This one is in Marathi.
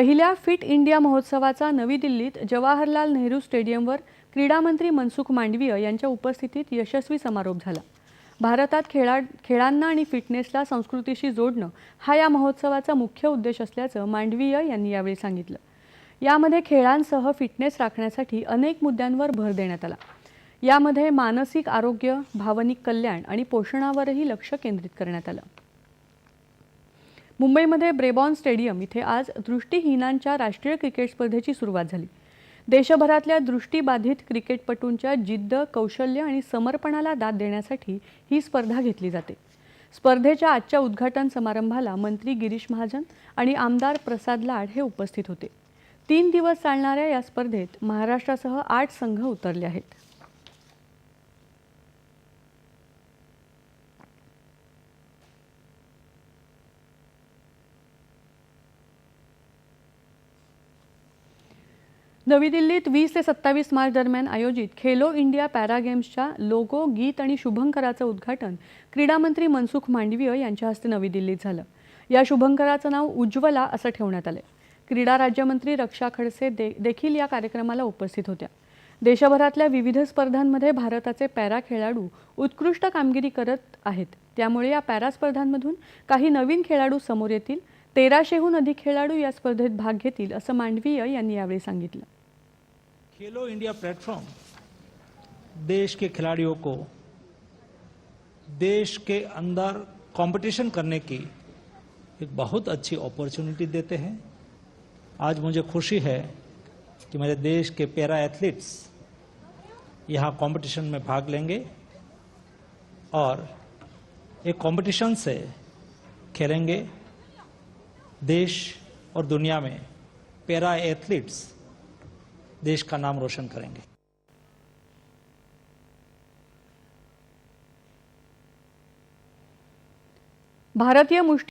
पहिल्या फिट इंडिया महोत्सवाचा नवी दिल्लीत जवाहरलाल नेहरू स्टेडियमवर क्रीडामंत्री मनसुख मांडवीय यांच्या उपस्थितीत यशस्वी समारोप झाला. भारतात खेळा खेळांना आणि फिटनेसला संस्कृतीशी जोडणं हा या महोत्सवाचा मुख्य उद्देश असल्याचं मांडवीय यांनी यावेळी सांगितलं. यामध्ये खेळांसह फिटनेस राखण्यासाठी अनेक मुद्द्यांवर भर देण्यात आला. यामध्ये मानसिक आरोग्य भावनिक कल्याण आणि पोषणावरही लक्ष केंद्रित करण्यात आलं. मुंबईमध्ये ब्रेबॉन स्टेडियम इथे आज दृष्टीहीनांच्या राष्ट्रीय क्रिकेट स्पर्धेची सुरुवात झाली. देशभरातल्या दृष्टीबाधित क्रिकेटपटूंच्या जिद्द कौशल्य आणि समर्पणाला दाद देण्यासाठी ही स्पर्धा घेतली जाते. स्पर्धेच्या आजच्या उद्घाटन समारंभाला मंत्री गिरीश महाजन आणि आमदार प्रसाद लाड हे उपस्थित होते. तीन दिवस चालणाऱ्या या स्पर्धेत महाराष्ट्रासह आठ संघ उतरले आहेत. नवी दिल्लीत वीस ते सत्तावीस मार्च दरम्यान आयोजित खेलो इंडिया पॅरा गेम्सच्या लोगो गीत आणि शुभंकराचं उद्घाटन क्रीडामंत्री मनसुख मांडवीय यांच्या हस्ते नवी दिल्लीत झालं. या शुभंकराचं नाव उज्ज्वला असं ठेवण्यात आलं क्रीडा राज्यमंत्री रक्षा खडसे दे देखील या कार्यक्रमाला उपस्थित होत्या. देशभरातल्या विविध स्पर्धांमध्ये भारताचे पॅरा खेळाडू उत्कृष्ट कामगिरी करत आहेत. त्यामुळे या पॅरा स्पर्धांमधून काही नवीन खेळाडू समोर येतील. तेराशेहून अधिक खेळाडू या स्पर्धेत भाग घेतील असं मांडवीय यांनी यावेळी सांगितलं. खेलो इंडिया प्लेटफॉर्म देश के खिलाड़ियों को देश के अंदर कंपटीशन करने की एक बहुत अच्छी अपॉर्चुनिटी देते हैं। आज मुझे खुशी है कि मेरे देश के पैरा एथलीट्स यहाँ कंपटीशन में भाग लेंगे और एक कंपटीशन से खेलेंगे। देश और दुनिया में पैरा एथलीट्स देश का नाम रोशन करेंगे। भारतीय मुष्टी